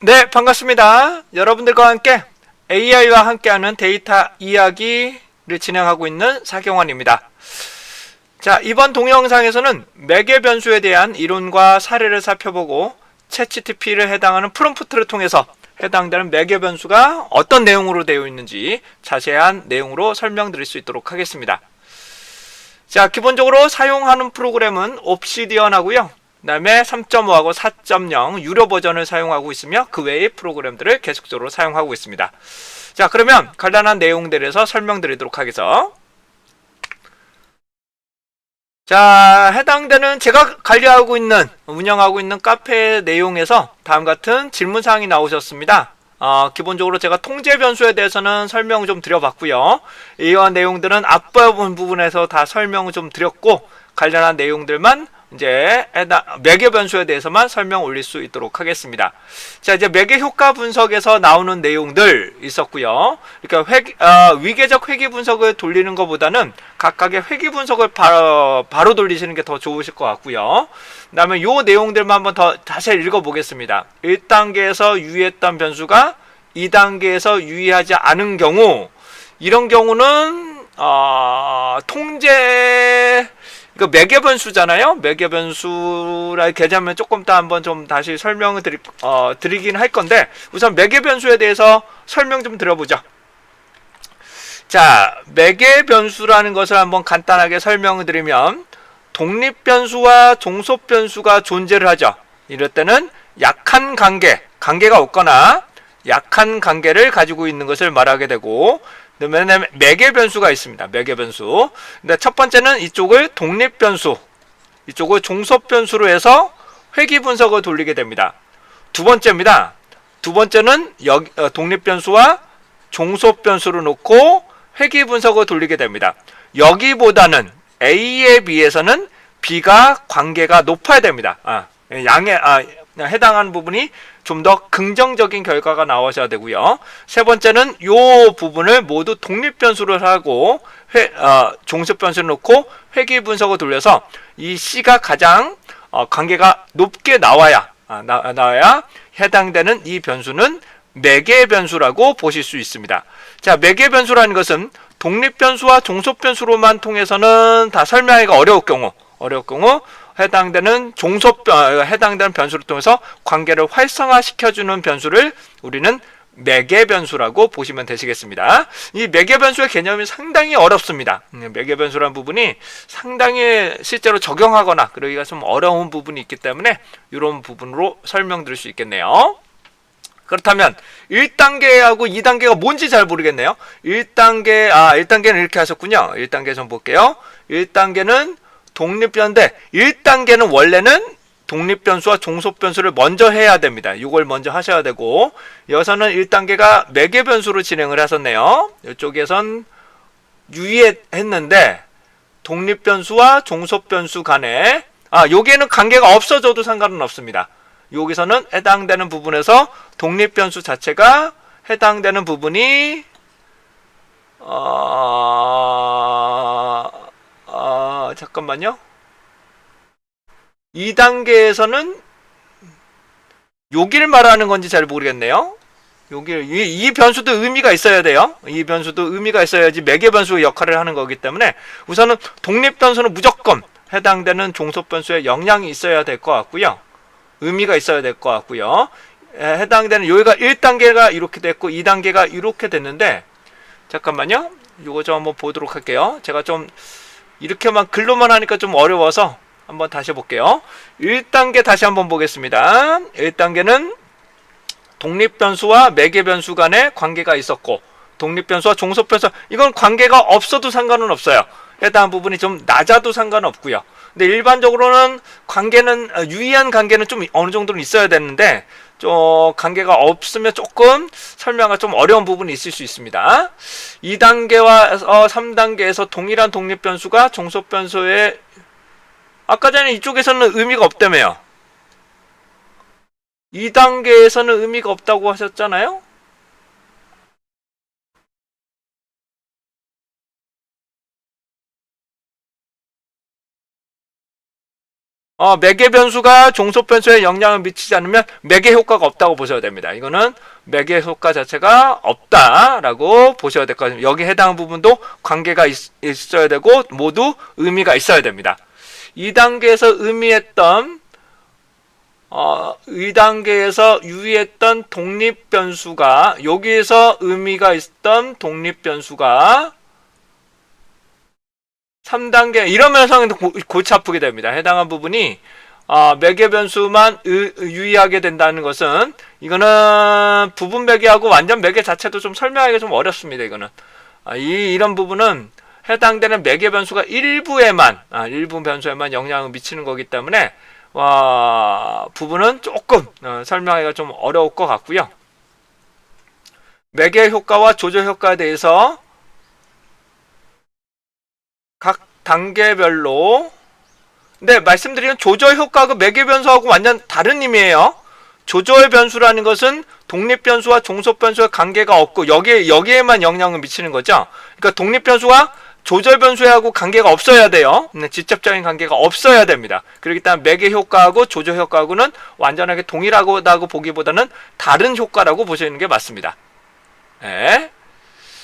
네, 반갑습니다. 여러분들과 함께 AI와 함께하는 데이터 이야기를 진행하고 있는 사경환입니다. 자, 이번 동영상에서는 매개 변수에 대한 이론과 사례를 살펴보고 챗GTP를 해당하는 프롬프트를 통해서 해당되는 매개 변수가 어떤 내용으로 되어 있는지 자세한 내용으로 설명드릴 수 있도록 하겠습니다. 자, 기본적으로 사용하는 프로그램은 옵시디언하고요. 그 다음에 3.5하고 4.0 유료 버전을 사용하고 있으며 그 외의 프로그램들을 계속적으로 사용하고 있습니다. 자, 그러면 간단한 내용들에서 설명드리도록 하겠습니다. 자, 해당되는 제가 관리하고 있는 운영하고 있는 카페 내용에서 다음 같은 질문 사항이 나오셨습니다. 어, 기본적으로 제가 통제 변수에 대해서는 설명 좀 드려봤고요. 이러한 내용들은 앞부분 부분에서 다 설명을 좀 드렸고 관련한 내용들만 이제 매개 변수에 대해서만 설명 올릴 수 있도록 하겠습니다. 자 이제 매개 효과 분석에서 나오는 내용들 있었고요. 그러니까 회, 어, 위계적 회귀 분석을 돌리는 것보다는 각각의 회귀 분석을 바로, 바로 돌리시는 게 더 좋으실 것 같고요. 그다음에 요 내용들만 한번 더 다시 읽어 보겠습니다. 1단계에서 유의했던 변수가 2단계에서 유의하지 않은 경우 이런 경우는 어, 통제 그 매개 변수잖아요. 매개 변수라 계좌면 조금 더 한번 좀 다시 설명을 드리, 어, 드리긴 할 건데 우선 매개 변수에 대해서 설명 좀 드려보죠. 자, 매개 변수라는 것을 한번 간단하게 설명을 드리면 독립 변수와 종속 변수가 존재를 하죠. 이럴 때는 약한 관계, 관계가 없거나 약한 관계를 가지고 있는 것을 말하게 되고 그다음에 매개 변수가 있습니다. 매개 변수. 근데 첫 번째는 이쪽을 독립 변수, 이쪽을 종속 변수로 해서 회귀 분석을 돌리게 됩니다. 두 번째입니다. 두 번째는 여기, 어, 독립 변수와 종속 변수로 놓고 회귀 분석을 돌리게 됩니다. 여기보다는 A에 비해서는 B가 관계가 높아야 됩니다. 아, 양에 아, 해당하는 부분이 좀 더 긍정적인 결과가 나오셔야 되고요. 세 번째는 요 부분을 모두 독립 변수를 하고 회, 어, 종속 변수를 놓고 회귀 분석을 돌려서 이 C가 가장 어, 관계가 높게 나와야 아, 나, 나와야 해당되는 이 변수는 매개 변수라고 보실 수 있습니다. 자, 매개 변수라는 것은 독립 변수와 종속 변수로만 통해서는 다 설명하기가 어려울 경우, 어려울 경우 해당되는 종속 변, 해당되는 변수를 통해서 관계를 활성화시켜주는 변수를 우리는 매개 변수라고 보시면 되시겠습니다. 이 매개 변수의 개념이 상당히 어렵습니다. 음, 매개 변수라는 부분이 상당히 실제로 적용하거나 그러기가 좀 어려운 부분이 있기 때문에 이런 부분으로 설명드릴 수 있겠네요. 그렇다면 1단계하고 2단계가 뭔지 잘 모르겠네요. 1단계 아 1단계는 이렇게 하셨군요. 1단계 좀 볼게요. 1단계는 독립변대 1단계는 원래는 독립변수와 종속변수를 먼저 해야 됩니다. 이걸 먼저 하셔야 되고 여기서는 1단계가 매개변수로 진행을 하셨네요. 이쪽에선 유의했는데 독립변수와 종속변수 간에 아 여기에는 관계가 없어져도 상관은 없습니다. 여기서는 해당되는 부분에서 독립변수 자체가 해당되는 부분이 어... 어... 잠깐만요. 2단계에서는 여기를 말하는 건지 잘 모르겠네요. 여기 이, 이 변수도 의미가 있어야 돼요. 이 변수도 의미가 있어야지 매개 변수 역할을 하는 거기 때문에 우선은 독립 변수는 무조건 해당되는 종속 변수에 영향이 있어야 될 것 같고요. 의미가 있어야 될 것 같고요. 에, 해당되는 여기가 1단계가 이렇게 됐고 2단계가 이렇게 됐는데 잠깐만요. 이거 좀 한번 보도록 할게요. 제가 좀 이렇게만 글로만 하니까 좀 어려워서 한번 다시 볼게요. 1단계 다시 한번 보겠습니다. 1단계는 독립변수와 매개변수 간의 관계가 있었고 독립변수와 종속변수 이건 관계가 없어도 상관은 없어요. 해당 부분이 좀 낮아도 상관없고요. 근데 일반적으로는 관계는 어, 유의한 관계는 좀 어느 정도는 있어야 되는데 좀 관계가 없으면 조금 설명가 좀 어려운 부분이 있을 수 있습니다. 2단계와 어, 3단계에서 동일한 독립 변수가 종속 변수에 아까 전에 이쪽에서는 의미가 없다며요. 2단계에서는 의미가 없다고 하셨잖아요. 어, 어, 매개 변수가 종속 변수에 영향을 미치지 않으면 매개 효과가 없다고 보셔야 됩니다. 이거는 매개 효과 자체가 없다라고 보셔야 될 것 같습니다. 여기 해당 부분도 관계가 있, 있어야 되고 모두 의미가 있어야 됩니다. 2단계에서 의미했던 어, 2단계에서 유의했던 독립 변수가 여기에서 의미가 있던 독립 변수가 3단계 이러면 성인도 고- 골치 아프게 됩니다. 해당한 부분이 어, 매개 변수만 의- 유의하게 된다는 것은 이거는 부분 매개하고 완전 매개 자체도 좀 설명하기가 좀 어렵습니다. 이거는 아, 이 이런 부분은 해당되는 매개 변수가 일부에만 아, 일부 변수에만 영향을 미치는 거기 때문에 와, 부분은 조금 어, 설명하기가 좀 어려울 것 같고요. 매개 효과와 조절 효과에 대해서 각 단계별로 네, 말씀드리는 조절 효과가 매개 변수하고 완전 다른 의미예요. 조절 변수라는 것은 독립 변수와 종속 변수의 관계가 없고 여기에 여기에만 영향을 미치는 거죠. 그러니까 독립 변수와 조절 변수하고 관계가 없어야 돼요. 네, 직접적인 관계가 없어야 됩니다. 그렇기 때문에 매개 효과하고 조절 효과하고는 완전하게 동일하다고 보기보다는 다른 효과라고 보시는 게 맞습니다. 예.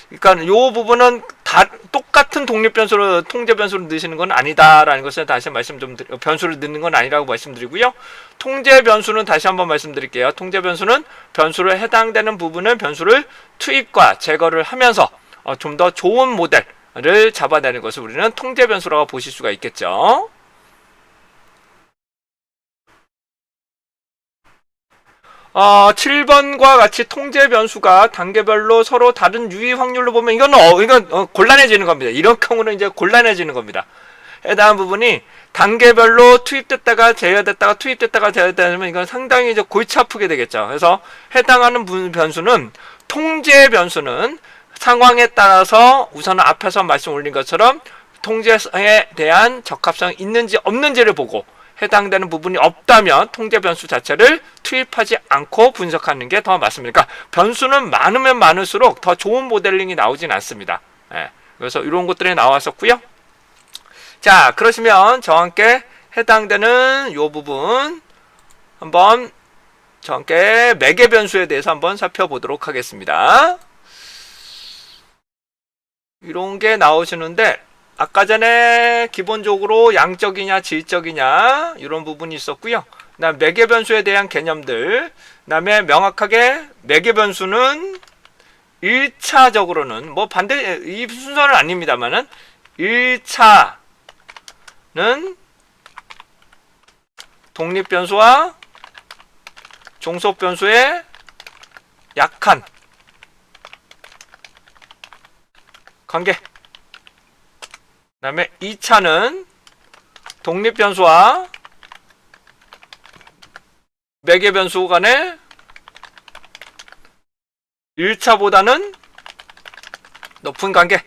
그러니까 요 부분은 다 똑같은 독립 변수로 통제 변수를 넣으시는 건 아니다라는 것을 다시 말씀 좀 드리, 변수를 넣는 건 아니라고 말씀드리고요. 통제 변수는 다시 한번 말씀드릴게요. 통제 변수는 변수를 해당되는 부분을 변수를 투입과 제거를 하면서 어, 좀 더 좋은 모델을 잡아내는 것을 우리는 통제 변수라고 보실 수가 있겠죠. 어, 7번과 같이 통제 변수가 단계별로 서로 다른 유의 확률로 보면 이건 어, 이건 어, 곤란해지는 겁니다. 이런 경우는 이제 곤란해지는 겁니다. 해당 부분이 단계별로 투입됐다가 제어됐다가 투입됐다가 제어되면 이건 상당히 이제 골치 아프게 되겠죠. 그래서 해당하는 분- 변수는 통제 변수는 상황에 따라서 우선 앞에서 말씀 올린 것처럼 통제에 대한 적합성이 있는지 없는지를 보고 해당되는 부분이 없다면 통제 변수 자체를 투입하지 않고 분석하는 게 더 맞습니다. 그러니까 변수는 많으면 많을수록 더 좋은 모델링이 나오진 않습니다. 예, 그래서 이런 것들이 나왔었고요. 자, 그러시면 저와 함께 해당되는 이 부분 한번 저와 함께 매개 변수에 대해서 한번 살펴보도록 하겠습니다. 이런 게 나오시는데 아까 전에 기본적으로 양적이냐 질적이냐 이런 부분이 있었고요. 그다음 매개 변수에 대한 개념들. 그다음에 명확하게 매개 변수는 1차적으로는 뭐 반대 이 순서는 아닙니다만은 1차는 독립 변수와 종속 변수의 약한 관계. 그 다음에 2차는 독립 변수와 매개 변수 간의 1차보다는 높은 관계.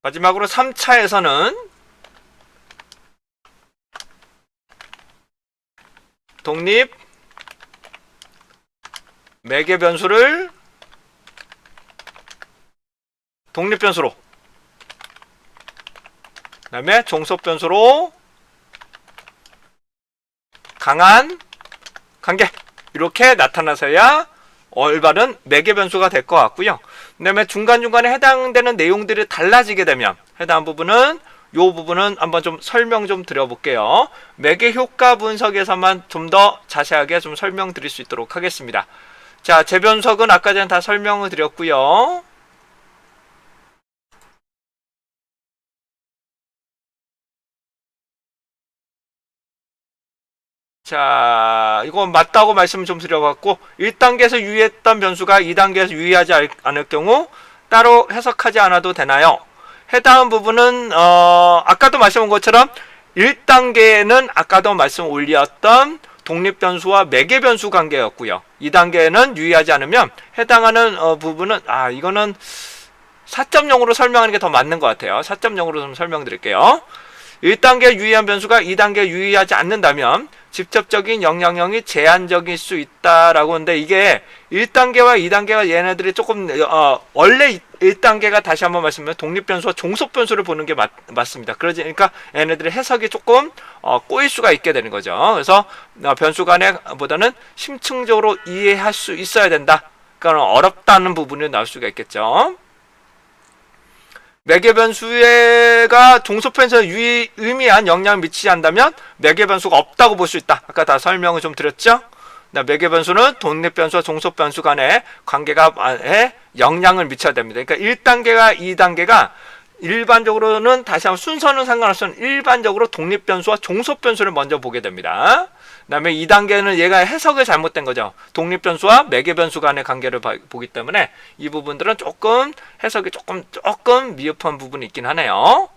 마지막으로 3차에서는 독립 매개 변수를 독립 변수로 그 다음에 종속 변수로 강한 관계 이렇게 나타나서야 올바른 매개 변수가 될 것 같고요. 그 다음에 중간 중간에 해당되는 내용들이 달라지게 되면 해당 부분은 요 부분은 한번 좀 설명 좀 드려볼게요. 매개 효과 분석에서만 좀 더 자세하게 좀 설명 드릴 수 있도록 하겠습니다. 자, 재변석은 아까 전에 다 설명을 드렸고요. 자, 이건 맞다고 말씀 좀 드려갖고 1단계에서 유의했던 변수가 2단계에서 유의하지 알- 않을 경우 따로 해석하지 않아도 되나요? 해당 부분은 어, 아까도 말씀한 것처럼 1단계에는 아까도 말씀 올렸던 독립 변수와 매개 변수 관계였고요. 2단계에는 유의하지 않으면 해당하는 어, 부분은 아 이거는 4.0으로 설명하는 게 더 맞는 것 같아요. 4.0으로 좀 설명드릴게요. 1단계 유의한 변수가 2단계 유의하지 않는다면 직접적인 영향력이 제한적일 수 있다라고 하는데 이게 1단계와 2단계가 얘네들이 조금 어, 원래 1단계가 다시 한번 말씀드리면 독립 변수와 종속 변수를 보는 게 맞, 맞습니다. 그러니까 얘네들의 해석이 조금 어, 꼬일 수가 있게 되는 거죠. 그래서 어, 변수 간에 보다는 심층적으로 이해할 수 있어야 된다. 그러니까 어렵다는 부분이 나올 수가 있겠죠. 매개 변수가 종속변수에 유의, 의미한 영향을 미치지 않다면 매개 변수가 없다고 볼 수 있다. 아까 다 설명을 좀 드렸죠? 매개 변수는 독립 변수와 종속 변수 간의 관계가 에 영향을 미쳐야 됩니다. 그러니까 1단계가 2단계가 일반적으로는 다시 한번 순서는 상관없이 일반적으로 독립 변수와 종속 변수를 먼저 보게 됩니다. 그다음에 2단계는 얘가 해석을 잘못된 거죠. 독립 변수와 매개 변수 간의 관계를 봐- 보기 때문에 이 부분들은 조금 해석이 조금 조금 미흡한 부분이 있긴 하네요.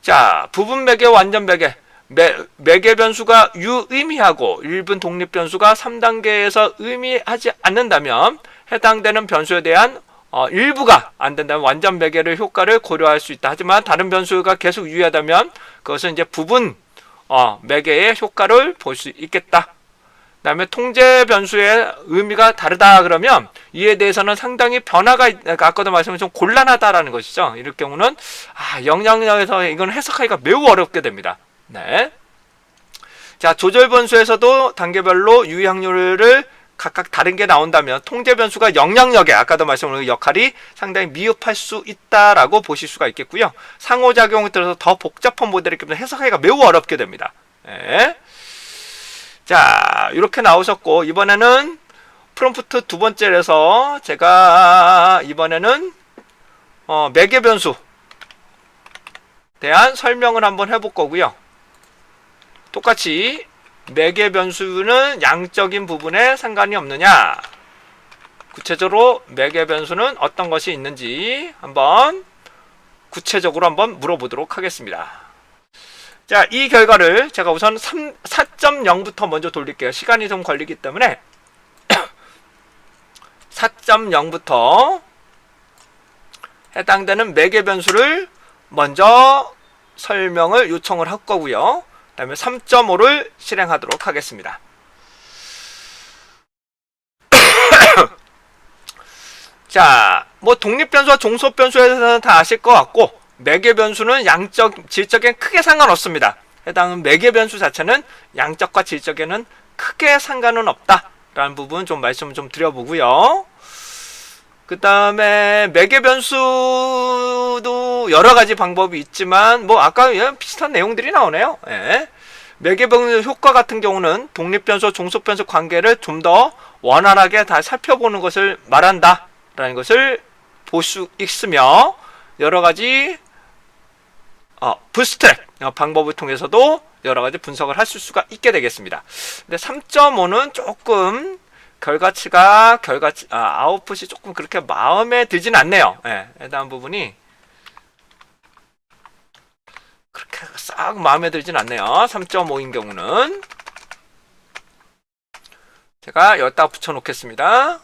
자, 부분 매개, 완전 매개. 매, 매개 변수가 유의미하고 일분 독립 변수가 3단계에서 의미하지 않는다면 해당되는 변수에 대한 어, 일부가 안 된다면 완전 매개를 효과를 고려할 수 있다. 하지만 다른 변수가 계속 유의하다면 그것은 이제 부분 어, 매개의 효과를 볼 수 있겠다. 그 다음에 통제 변수의 의미가 다르다 그러면 이에 대해서는 상당히 변화가 있- 아까도 말씀드린 좀 곤란하다라는 것이죠. 이럴 경우는 아, 영향력에서 이건 해석하기가 매우 어렵게 됩니다. 네. 자, 조절 변수에서도 단계별로 유의 확률을 각각 다른 게 나온다면 통제 변수가 영향력에 아까도 말씀드린 역할이 상당히 미흡할 수 있다라고 보실 수가 있겠고요. 상호작용을 들어서 더 복잡한 모델이기 때문에 해석하기가 매우 어렵게 됩니다. 네. 자, 이렇게 나오셨고 이번에는 프롬프트 두 번째라서 제가 이번에는 어, 매개 변수 대한 설명을 한번 해볼 거고요. 똑같이 매개 변수는 양적인 부분에 상관이 없느냐? 구체적으로 매개 변수는 어떤 것이 있는지 한번 구체적으로 한번 물어보도록 하겠습니다. 자, 이 결과를 제가 우선 3, 4.0부터 먼저 돌릴게요. 시간이 좀 걸리기 때문에 4.0부터 해당되는 매개 변수를 먼저 설명을 요청을 할 거고요. 그다음에 3.5를 실행하도록 하겠습니다. 자, 뭐 독립 변수와 종속 변수에 대해서는 다 아실 것 같고 매개 변수는 양적, 질적엔 크게 상관없습니다. 해당 매개 변수 자체는 양적과 질적에는 크게 상관은 없다라는 부분 좀 말씀을 좀 드려보고요. 그 다음에 매개 변수도 여러 가지 방법이 있지만 뭐 아까 비슷한 내용들이 나오네요. 예. 매개 변수 효과 같은 경우는 독립 변수, 종속 변수 관계를 좀 더 원활하게 다 살펴보는 것을 말한다라는 것을 볼 수 있으며 여러 가지 어, 부스트랩 어, 방법을 통해서도 여러 가지 분석을 할 수가 있게 되겠습니다. 근데 3.5는 조금 결과치가 결과치 아, 아웃풋이 조금 그렇게 마음에 들진 않네요. 예, 해당 부분이 그렇게 싹 마음에 들진 않네요. 3.5인 경우는 제가 여기다 붙여 놓겠습니다.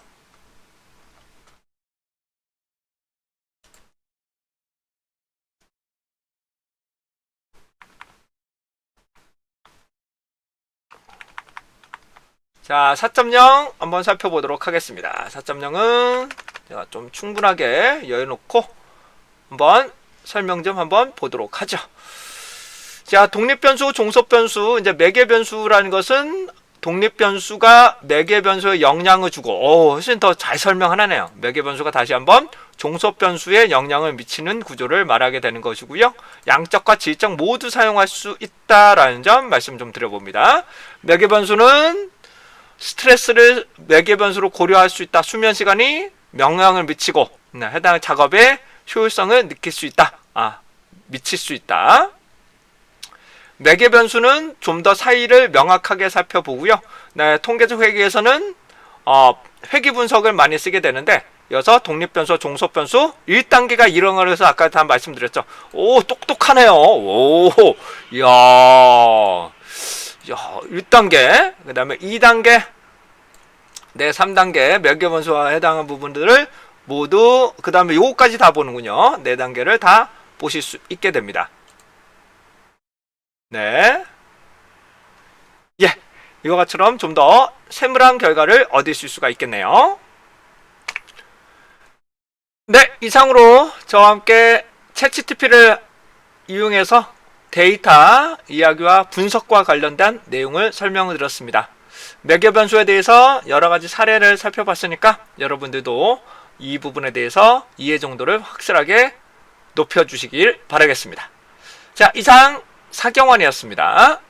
자, 4.0 한번 살펴보도록 하겠습니다. 4.0은 제가 좀 충분하게 여유놓고 한번 설명 좀 한번 보도록 하죠. 자, 독립변수, 종속변수, 이제 매개변수라는 것은 독립변수가 매개변수에 영향을 주고, 오, 훨씬 더 잘 설명하네요. 매개변수가 다시 한번 종속변수에 영향을 미치는 구조를 말하게 되는 것이고요. 양적과 질적 모두 사용할 수 있다라는 점 말씀 좀 드려봅니다. 매개변수는 스트레스를 매개 변수로 고려할 수 있다. 수면 시간이 영향을 미치고 네, 해당 작업의 효율성을 느낄 수 있다. 아, 미칠 수 있다. 매개 변수는 좀 더 사이를 명확하게 살펴보고요. 네, 통계적 회계에서는 어, 회계 분석을 많이 쓰게 되는데 여기서 독립 변수, 종속 변수 1단계가 이런 거라서 아까 다 말씀드렸죠. 오, 똑똑하네요. 오, 이야. 야, 1단계, 그 다음에 2단계, 네, 3단계, 매개 변수와 해당하는 부분들을 모두, 그 다음에 요거까지 다 보는군요. 4단계를 다 보실 수 있게 됩니다. 네. 예, 이거처럼 좀 더 세밀한 결과를 얻으실 수가 있겠네요. 네, 이상으로 저와 함께 챗GTP를 이용해서 데이터 이야기와 분석과 관련된 내용을 설명을 드렸습니다. 매개 변수에 대해서 여러 가지 사례를 살펴봤으니까 여러분들도 이 부분에 대해서 이해 정도를 확실하게 높여주시길 바라겠습니다. 자, 이상 사경원이었습니다.